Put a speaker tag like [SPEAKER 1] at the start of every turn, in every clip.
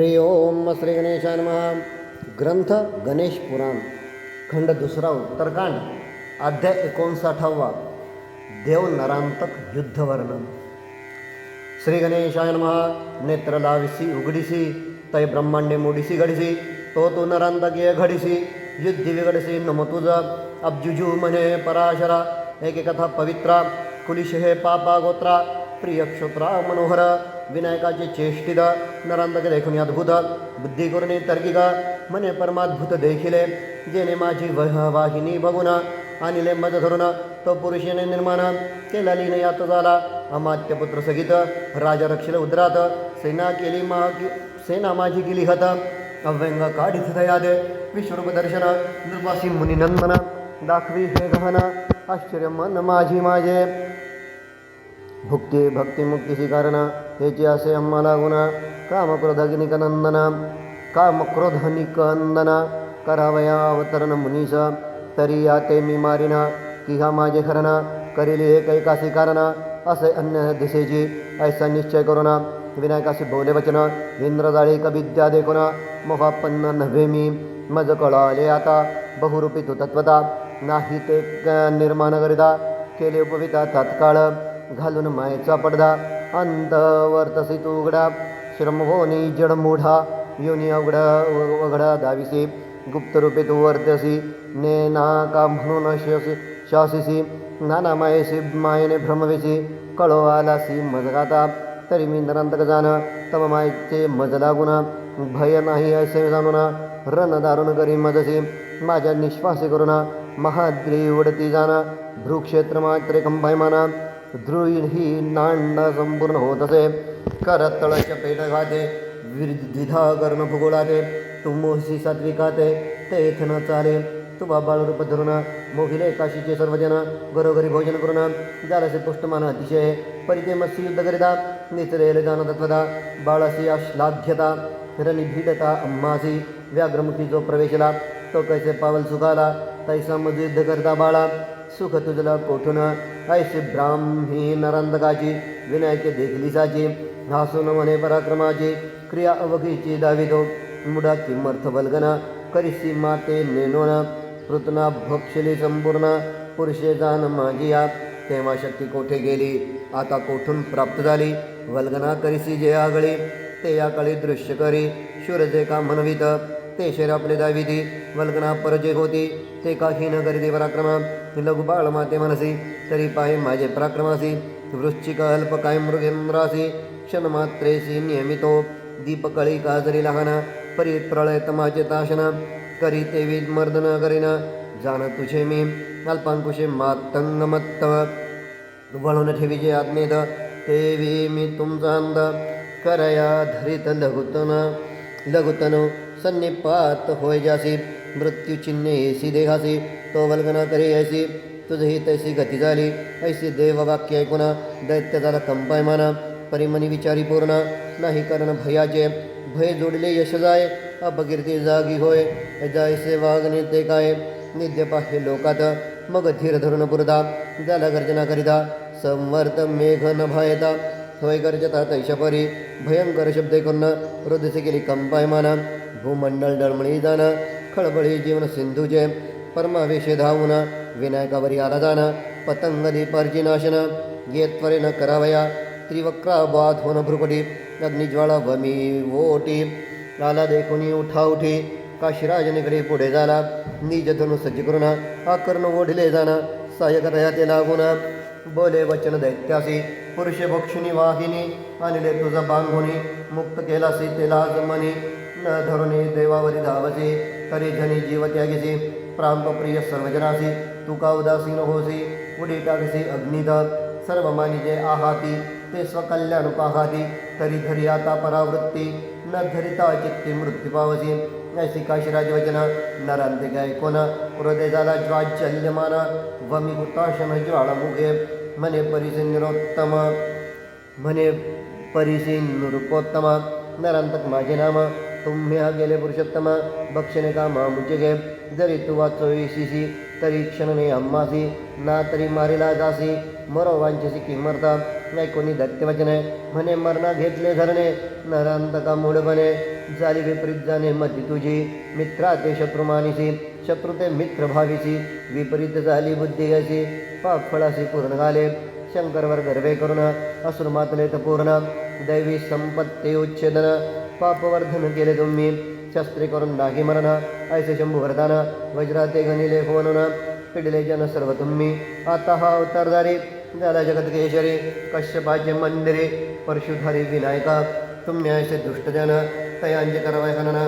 [SPEAKER 1] हरि ओम श्री गणेशाय नमः। ग्रंथ गणेश पुराण। खंड दुसरा उत्तरकांड। अध्याय एकोणसाठावा। देव नरांतक युद्ध वर्णन श्री गणेशाय नेत्र लाविसी, उघडिसी तै ब्रह्मांडे मोडिसी, घडिसी। तो तो नरांतकीय घडिसी। युद्धी विघडसी नम तुझ। अब्जुजू म्हणे पराशरा। एके कथा पवित्रा। कुलिश हे पापा गोत्रा प्रिय क्षोत्रा मनोहर। विनायकाचे चेष्टिद नरांतक देखून अद्भुत बुद्धी करुणी तर्किका मने परमाद्भुत देखिले जेने माझी वह वाहिनी बघून आणिले मज धरून तो पुरुषाने निर्माण केला लीन यात झाला अमात्य पुत्र सहित राजा रक्षिल उद्रात सेना केली मा सेना माझी गेली हत अव्यंग काढित दयादे विश्वरूप दर्शन निर्वासी मुनिनंदन दाखवी हे गहन आश्चर्य मन माझी माझे भुक्ती, भक्ती मुक्तीची कारण हेची असे आम्हाला गुण कामक्रोधनिकनंदन कामक्रोधनिकंदन करावया अवतरण मुनीस तरी या ते मी मारिन की हा माझे खरण करील एक एकासी कारण असे अन्य दिशेची, ऐसा निश्चय करून विनायकाशी बोले वचन इंद्रजाळी कविद्या देखून मोहापन्न नव्हे मी मज कळाले आता, बहुरूपी तू तत्वता, नाही ते निर्माण करिता, केले उपविता तात्काळ घालून मायेचा पडदा. अंतवर्तसी तू उघडा. श्रमभोनी जडमूढा योनी अवघडा वघडा दाविसी. गुप्तरूपे तू वर्तसी. नेना का म्हणून शसी शासिसी. नाना मायेसी मायेने भ्रमवेसी कळो आलासी मजगाता. तरी मी नरांतक जाण. तम मायेचे मज लागून. भय नाही असे जाणून. रण दारुण करी मजसी. माझ्या निश्वासी करून महाद्री उडती जाण. भ्रूक्षेत्र मात्रे कंभायमाना ध्रुवी नांड संपूर्ण होत असे करतळच्या पेट घाते द्विधा कर्ण भूगोळाते तू सात्विकाते ते इथे न चाले तू बाबाळ रूप धरून मोहिले काशीचे सर्वजन घरोघरी भोजन करून जालसे पुष्टमान अतिशय परिते मत्स्य युद्ध करिता निचरेल जाण तत्वदा बाळासी अश्लाघ्यता रणी भीडता अम्मासी, व्याघ्रमुखी जो प्रवेशला तो कैसे पावल सुखाला, तैसा मज युद्ध करता बाळा, सुख तुझला कोठून ऐसे ब्राह्मी नरंदकाची विनायके देखली साची हासून म्हणे पराक्रमाची क्रिया अवघीची दावितो मुडा किमर्थ बलगना, करिसी माते नेनोन पृतना भक्षली संपूर्ण, पुरुषे जाण माझी या तेव्हा शक्ती कोठे गेली? आता कोठून प्राप्त झाली? वल्गना करिसी जे आगळी, ते या काळी दृश्य करी, शूरजे का म्हणवित ते शेर आपले दाविती वल्गना परजे होती, ते काही न करीते पराक्रम? लघु बाळ माते मनसी तरी पाहे माझे पराक्रमासी। वृश्चिक अल्प काय मृगेंद्रासी क्षणमात्रेसी नियमितो। दीपकळी काजरी लहान परी प्रळय तमाचे ताशन। करी ते मर्दन करीन तुझे मी अल्पांकुशे मातंग मत्त वळून ठेवीचे आज्ञेत तेवी मी तुमचा अंद करया धरित लघुतन लघुतन सन्निपात होय जासी। मृत्यू चिन्हे ऐसी देहासी। तो वल्गना करे ऐसी तुझही तैसी गती झाली ऐसी देववाक्य ऐकून दैत्य झाला कंपायमान परिमनी विचारी पूर्ण, नाही करण भयाचे। भय जोडले यश जाय अपकीर्ती जागी होय। जायसे वागणे ते काय नित्य पाह्य लोकात। मग धीर धरून पुरदा झाला गर्जना करिता संवर्त मेघ न भायता होय गर्जता तैशपरी भयंकर शब्द ऐकून हृदयसे केली कंपायमान भूमंडल डळमळी जाण खळबळी जीवन सिंधूचे विनायकावरी आला जाण पतंगली पर्जिनाशन येत त्वरेन करावया त्रिवक्रा बाध होन भ्रुपटी अग्निज्वाळा वमी वोटी लाला देखुनी उठा उठी काशीराजनिकडे पुढे झाला निज धनु सज्ज करून आकर्ण ओढले जाणा सहाय्य करया ते लागून बोले वचन दैत्यासी पुरुषे भक्षिणी वाहिनी आणले तुझा बांधुनी मुक्त केलासी ते लाज मनी न धरुणी देवावरी धावसी तरी धनी जीव त्यागिसी प्रांतप्रिय सर्वजनासी तू का उदासीन होसी उडी टाकसी अग्निद सर्व मानिजे आहाती ते स्वकल्याण पाहाती तरी धरी परावृत्ती न धरिता चित्ती मृत्यू पावसी ऐसी काशीराज वचन नरांतिक ऐकोन हृदय झाला ज्वाज्जल्यमान वमी हुताशन ज्वाळामुखे मने परिसे निरोत्तम म्हणे परिसी नृपोत्तम नरांतक माझे नाम तुम्ही हा गेले पुरुषोत्तम भक्षणे का मुझे गे तू वाचोईशिसी तरी क्षणने अम्मासी ना तरी मारिला जासी मरो वांचसी किमर्थ नाही कोणी दत्यवचने म्हणे मरणा घेतले धरणे नरांतका मूळ बने झाली विपरीत जाणे मती तुझी, मित्रा ते शत्रू मानिसी शत्रू ते मित्र भाविसी विपरीत झाली बुद्धी अशी पाप फळासी पूर्ण घाले शंकरवर गर्वे करून असुर मातलेत पूर्ण दैवी संपत्ती उच्छेदन पापवर्धन केले तुम्ही शस्त्रे करून नागी मरण ऐसे शंभू वरदान वज्राते गणिले होऊन पिडले जन सर्व तुम्ही आता हा अवतारधारी झाला जगत केशरी कश्यपाचे मंदिरे परशुधारी विनायका तुम्ही ऐसे दुष्टजन तयांचे करवाय खनन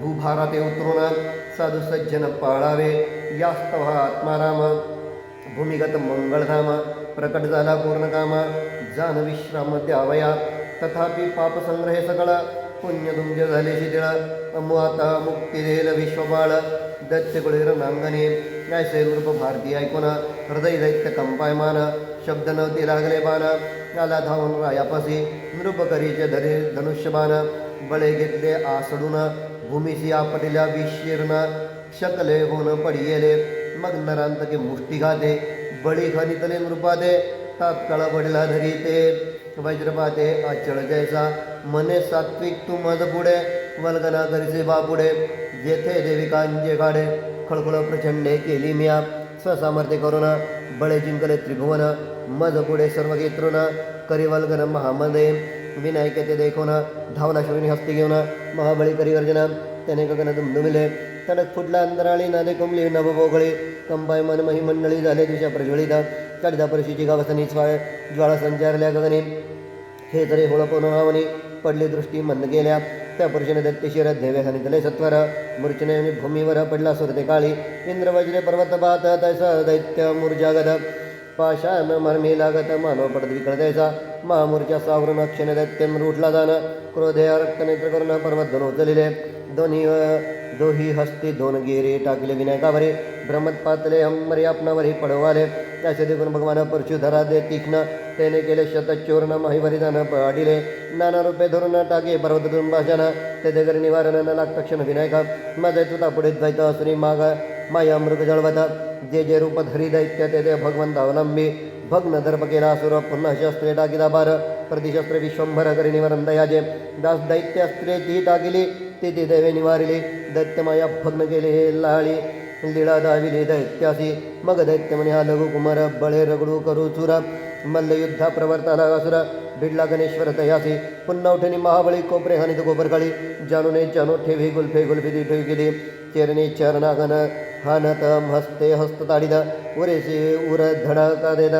[SPEAKER 1] भूभाराते उतरून साधू सज्जन पाळावे, यास्तव हा आत्माराम, भूमिगत मंगळधाम प्रकट झाला पूर्ण काम जान विश्राम द्यावया, तथापि पाप संग्रहे सकळ मुक्ती देल विश्वबाळ दत्त कुळीर नांगणे ऐसे रूप भारती ऐकून हृदय दैत्य कंपायमान शब्द नव्हती लागले बाण आला धावून रायापासी नृपकरीचे धरे धनुष्यबाण बळे घेतले आसडून भूमीशी आपटिल्या विशीर्ण शकले होऊन पडियेले मग नरांतके मुष्टिघाते बळी खनितले नृपाते तात्काळ बडला धरी ते वज्रपाते, अचळ जैसा मने सात्विक तू मज पुढे वल्गना करीचे बापुढे जेथे देविकांचे काढे खळखळ प्रचंडे केली म्या। स्वसामर्थ्य करुण बळे जिंकले त्रिभुवन। मज पुढे सर्व घेतृन करी वल्गन महामदे। विनायक ते देखून धावला शिवनी हस्ती घेऊन महाबळी करी गर्जना त्याने गगन दुमदुमिले तडक फुटला अंतराळी नादे कोंबली नभोगळी कंपाय मन मही मंडळी झाले दिशा प्रज्वलित। काढिता परशीची गावसनी स्वाळ ज्वाळा संचारल्या गगने। खेतरे होळपून आवनी पडली दृष्टी मंद गेल्या त्या पुरुषाने दत्तशिर देवे हनितले सत्वर मूर्छने भूमीवर पडला सुरते काळी इंद्र वज्रे पर्वत पात तैस दैत्य मूर्जागत पाशान मर्मी लागत मानव पडत विकळतायचा महामूर्च्या सावरून अक्षने दैत्यम रूठला जाण क्रोधे रक्तनेत्र करून पर्वत धन उचलिले दोन्ही दोही हस्ती दोन गिरे टाकले विनायकावरे ब्रह्मत पातले अंबरी आपणावरी पडवाले त्याचे देखून भगवान परशुधरा दे तीक्ष्ण त्याने केले शतचूर्ण महिवरी जाण पाडिले। नाना रूपे धरून टाके पर्वत भाषण ते देगरी निवारण न लागत क्षण विनायका। माझे तुता पुढे जायचं असुनी माग। माया मृग जळवता। जे जे रूप धरी दैत्य, ते ते भगवंत अवलंबी। भग्न दर्प केला असुर, पुन्हा शस्त्रे टाकीदा बार प्रतिशस्त्र विश्वंभर करी निवारण दयाजे। दास दैत्य अस्त्रे ती टाकिली, ती ती देवे निवारिली। दैत्यमाया भग्न केले हे लाळी। लीळा दाविली दैत्यासी। मग दैत्य म्हणे, हा लघु कुमार, बळे रगडू करू चुर. मल्लयुद्धा प्रवर्ताला असुर बिडला गणेश्वर तयासी पुन्हा उठणी महाबळी कोपरे हानित कोपरकाळी जानुने जानो ठेवी गुल्फे गुल्फी ठेवी केली चरणी चरणागन हानत हस्ते हस्त ताडिद, उरेसी उर धडका देद,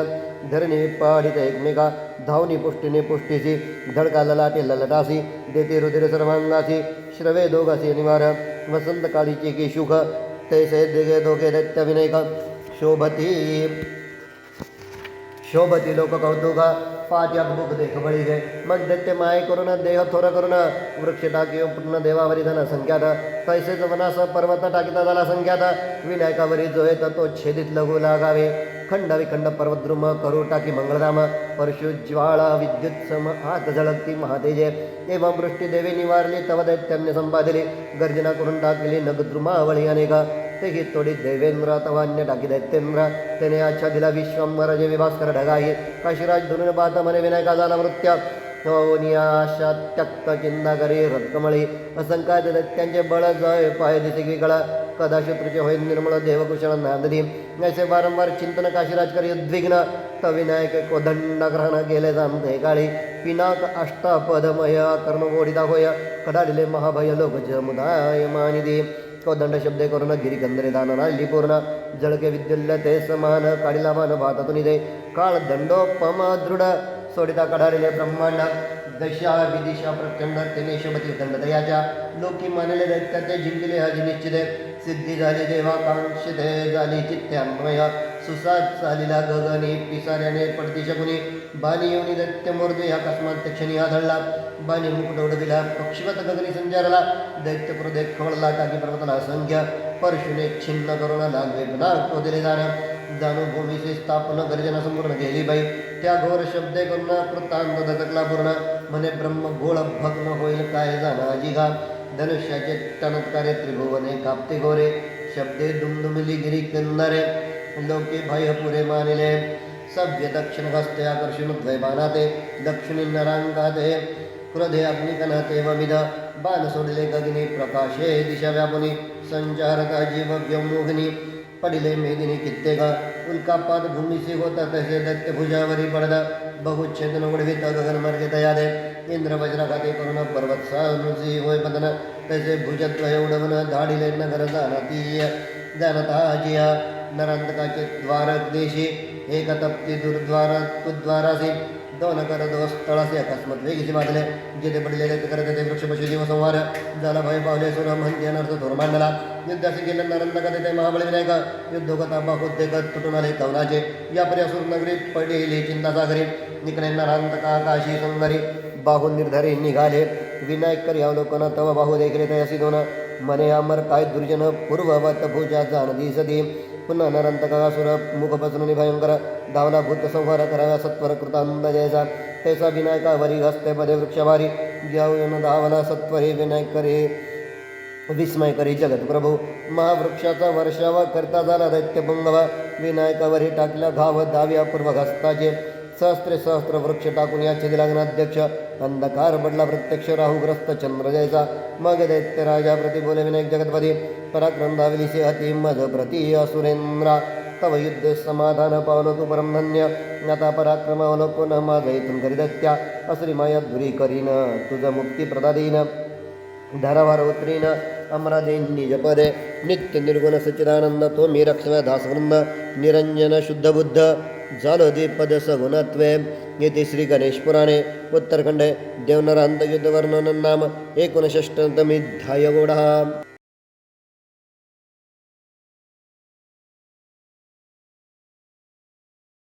[SPEAKER 1] धरणी पाडित एकमेका, धावनी पुष्टीने पुष्टीसी धडकाला लाटे ललटासी, देते रुधिर सर्वांगासी, श्रवे दोगासी निवार, वसंत काळीचे की शुख तैसे दिगे दोघे दैत्य विनायक, शोभती शोभती लोक कौतुक पाच अद्भुत देख बळी गे मग दैत्य माय करून देह थोर करून वृक्ष टाकी पूर्ण देवावरी धन संख्यात। तैसेच वनास पर्वत टाकीता झाला संख्यात? विनायकावरी जो येत तो छेदित लघु लागावे। खंड विखंड पर्वद्रुम करू टाकी मंगळधाम। परशु ज्वाळा विद्युत सम आत झळकती महातेजे। एवं वृष्टी देवी निवारली, तव दैत्याने संपादिली। गर्जना करून टाकली नगद्रुमावळी अनेका। तेही तोडी देवेंद्र तवान्य टाकी दैत्येंद्र त्याने आच्छा दिला विश्वंभर जे विभास्कर ढगाई काशीराज धुरून पाहत म्हणे विनायका झाला मृत्य नियाशा त्यक्त चिंता करी रत्कमळी असंख्यात दैत्यांचे बळ जय पाय दिसे विकळा कदा शत्रूचे होय निर्मळ देवकुशळ नांदधी ऐसे वारंवार चिंतन काशीराज करी उद्विग्न त विनायक कोदंड ग्रहण केले जाणते काळी पिनाक अष्टापदमय कर्ण ओढिता होय कडाडिले महाभय लोक जमुदाय मानिदी कोदंड शब्दे करून गिरिकंदरे दानना पूर्ण जळके विद्युल्य ते समान काढिला मान भातातून दे काळ दंडोपम दृढ, सोडिता कडाडिले ब्रह्मांड, दशा विदिशा प्रचंड तेने शोभती दंड दयाच्या लोकी मानले दैत्य ते जिंकले हजी निश्चिते। सुसाद चालिला गगनी पिसाऱ्याने पडती शकुनी बाणी येऊनी दैत्य कस्मात क्षणी आढळला बाणी मुकुट उडविला, पक्षिवत गगनी संचारला, दैत्य खवळला, टाकी पर्वताला संख्या, परशुने छिन्न करून लागवे पुन्हा दिले जाणं जाणू भूमीची स्थापन गर्जना संपूर्ण गेली बाई. त्या घोर शब्दे करून कृतांत दटकला पूर्ण, म्हणे ब्रह्म घोळ भग्न होईल काय जाणा जिघा. धनुष्याचे चमत्कारे त्रिभुवने कापते गोरे शब्दे दुमदुमली गिरी कंदरे लोके भय पुरे मानिले। सभ्य दक्षिण हस्ते आकर्षण द्वैबानाते दक्षिणी नरांगाते, क्रोधे अग्निकनाते वमिद बाण सोडले गगनी प्रकाशे दिशा व्यापुनी संचारता जीव व्योमुखनी पडिले मेदिनी कित्येक भूमि से होता तसे दैत्य भुजावरी पडदा, बहुच्छेदन उडवित गगन मार्गे तयादे इंद्र वज्राघाते करुण पर्वत सानुसी होय पतन तसे भुजत्व उडवण धाडिले नगर जाणतीय जाणता जिया। नरांतकाचे द्वारक देशी एक तप्ती दुर्द्वार तुद्वारासी दोन कर दोष तळासे अकस्मात वेगीचे बांधले जिथे पडलेले करत ते वृक्ष जीव संहार झाला भय पावले सुर म्हणजे अनर्थ धोर मांडला युद्धाशी गेले नरंत कथे ते महाबळी विनायक युद्धोगता बाहुद्दे गत तुटून आले कवनाचे या पर्यासूर नगरी पडलेली चिंता सागरी निकडे नरांत का काशी सुंदरी बाहू निर्धारी निघाले। विनायक करी अवलोकन, तव बाहू देखले तयासी दोन। मने अमर काय दुर्जन, पूर्ववत भुजा जाण दिसती पुन्हा नरंतकासुर मुख बसनुनी भयंकर धावला संहर कराव्या सत्वर कृतांत जयसा तैसा विनायकावरी हस्ते पदे वृक्षवारी। ज्याऊन धावला सत्वरी विनायक करे विस्मय करी जगत प्रभू महावृक्षाचा वर्षावा करता झाला दैत्य विनायकावरी टाकल्या घाव दाव्या पूर्व हस्ताचे सहस्त्रे सहस्त्र वृक्ष टाकून याचे दिलाग्नाध्यक्ष अंधकार पडला प्रत्यक्ष राहुग्रस्त चंद्र जयचा मग दैत्य राजा प्रति बोले विनायक जगतपती पराक्रम धावलीसे अति मज प्रति असुरेंद्रा तव युद्धे समाधान पावलो तू परमधन्य आता पराक्रम अवलोकन माझ इथून करी दैत्या असुरी माया दुरी करीन तुझ मुक्ती प्रदादीन धरावार उतरीन अमरादेन निजपदे नित्य निर्गुण सच्चिदानंद तो मी रक्षव्या दासवृंद निरंजन शुद्ध बुद्ध झालो पद सगुणत्वे येथे श्री गणेश पुराणे उत्तरखंडे देवनरांत युद्ध वर्णन नाम एकोणषष्टमी ध्याय गोडा